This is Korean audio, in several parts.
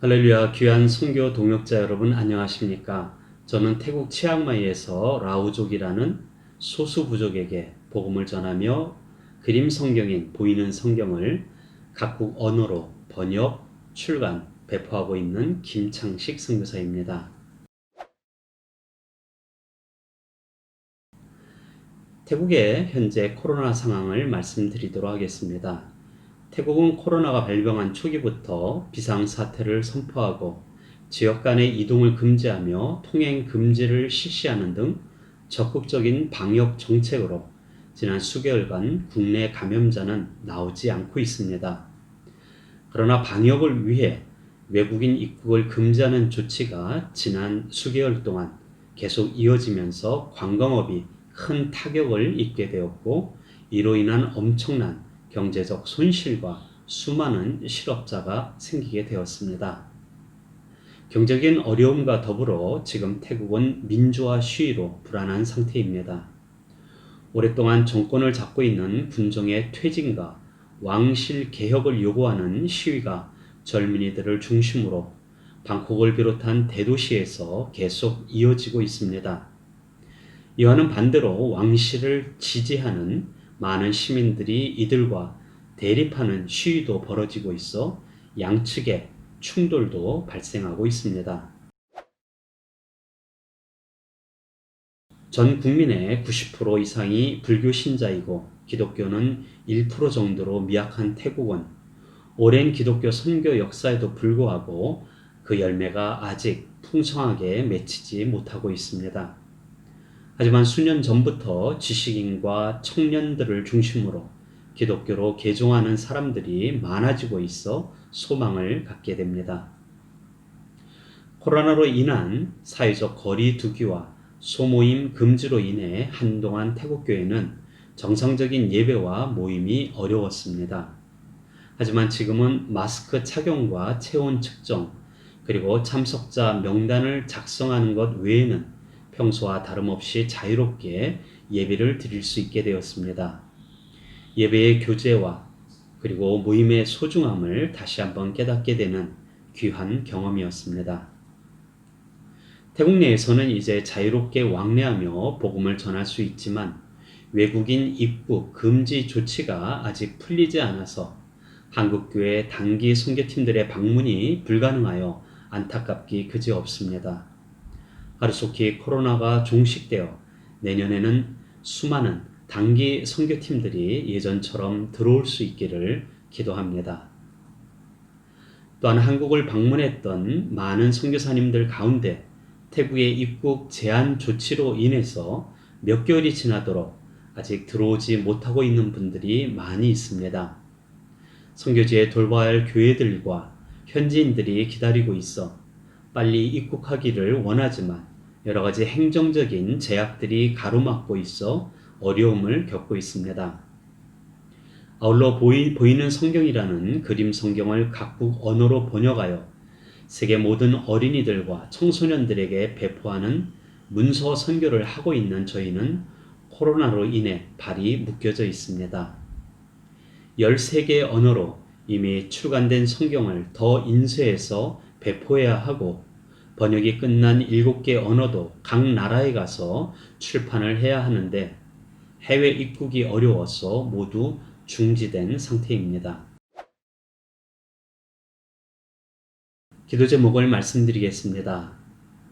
할렐루야 귀한 선교 동역자 여러분 안녕하십니까? 저는 태국 치앙마이에서 라우족이라는 소수 부족에게 복음을 전하며 그림 성경인 보이는 성경을 각국 언어로 번역, 출간, 배포하고 있는 김창식 선교사입니다. 태국의 현재 코로나 상황을 말씀드리도록 하겠습니다. 태국은 코로나가 발병한 초기부터 비상사태를 선포하고 지역 간의 이동을 금지하며 통행 금지를 실시하는 등 적극적인 방역 정책으로 지난 수개월간 국내 감염자는 나오지 않고 있습니다. 그러나 방역을 위해 외국인 입국을 금지하는 조치가 지난 수개월 동안 계속 이어지면서 관광업이 큰 타격을 입게 되었고 이로 인한 엄청난 경제적 손실과 수많은 실업자가 생기게 되었습니다. 경제적인 어려움과 더불어 지금 태국은 민주화 시위로 불안한 상태입니다. 오랫동안 정권을 잡고 있는 군정의 퇴진과 왕실 개혁을 요구하는 시위가 젊은이들을 중심으로 방콕을 비롯한 대도시에서 계속 이어지고 있습니다. 이와는 반대로 왕실을 지지하는 많은 시민들이 이들과 대립하는 시위도 벌어지고 있어 양측의 충돌도 발생하고 있습니다. 전 국민의 90% 이상이 불교 신자이고 기독교는 1% 정도로 미약한 태국은 오랜 기독교 선교 역사에도 불구하고 그 열매가 아직 풍성하게 맺히지 못하고 있습니다. 하지만 수년 전부터 지식인과 청년들을 중심으로 기독교로 개종하는 사람들이 많아지고 있어 소망을 갖게 됩니다. 코로나로 인한 사회적 거리 두기와 소모임 금지로 인해 한동안 태국교회는 정상적인 예배와 모임이 어려웠습니다. 하지만 지금은 마스크 착용과 체온 측정, 그리고 참석자 명단을 작성하는 것 외에는 평소와 다름없이 자유롭게 예배를 드릴 수 있게 되었습니다. 예배의 교제와 그리고 모임의 소중함을 다시 한번 깨닫게 되는 귀한 경험이었습니다. 태국 내에서는 이제 자유롭게 왕래하며 복음을 전할 수 있지만 외국인 입국 금지 조치가 아직 풀리지 않아서 한국교회 단기 선교팀들의 방문이 불가능하여 안타깝기 그지없습니다. 하루속히 코로나가 종식되어 내년에는 수많은 단기 선교팀들이 예전처럼 들어올 수 있기를 기도합니다. 또한 한국을 방문했던 많은 선교사님들 가운데 태국의 입국 제한 조치로 인해서 몇 개월이 지나도록 아직 들어오지 못하고 있는 분들이 많이 있습니다. 선교지에 돌봐야 할 교회들과 현지인들이 기다리고 있어 빨리 입국하기를 원하지만 여러 가지 행정적인 제약들이 가로막고 있어 어려움을 겪고 있습니다. 아울러 보이, 보이는 성경이라는 그림 성경을 각국 언어로 번역하여 세계 모든 어린이들과 청소년들에게 배포하는 문서 선교를 하고 있는 저희는 코로나로 인해 발이 묶여져 있습니다. 13개 언어로 이미 출간된 성경을 더 인쇄해서 배포해야 하고 번역이 끝난 7개 언어도 각 나라에 가서 출판을 해야 하는데 해외 입국이 어려워서 모두 중지된 상태입니다. 기도 제목을 말씀드리겠습니다.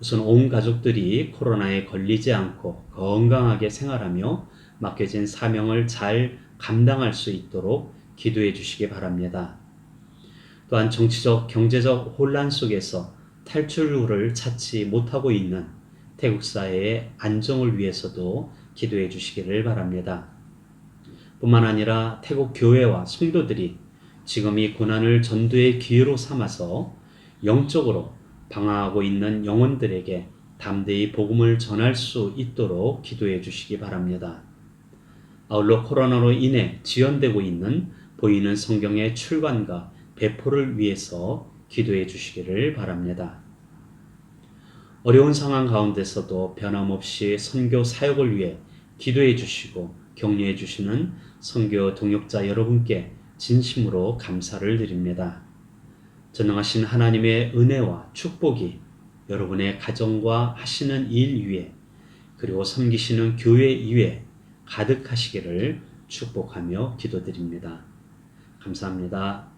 우선 온 가족들이 코로나에 걸리지 않고 건강하게 생활하며 맡겨진 사명을 잘 감당할 수 있도록 기도해 주시기 바랍니다. 또한 정치적, 경제적 혼란 속에서 탈출구를 찾지 못하고 있는 태국 사회의 안정을 위해서도 기도해 주시기를 바랍니다. 뿐만 아니라 태국 교회와 성도들이 지금 이 고난을 전도의 기회로 삼아서 영적으로 방황하고 있는 영혼들에게 담대히 복음을 전할 수 있도록 기도해 주시기 바랍니다. 아울러 코로나로 인해 지연되고 있는 보이는 성경의 출간과 배포를 위해서 기도해 주시기를 바랍니다. 어려운 상황 가운데서도 변함없이 선교 사역을 위해 기도해 주시고 격려해 주시는 선교 동역자 여러분께 진심으로 감사를 드립니다. 전능하신 하나님의 은혜와 축복이 여러분의 가정과 하시는 일 위에 그리고 섬기시는 교회 위에 가득하시기를 축복하며 기도드립니다. 감사합니다.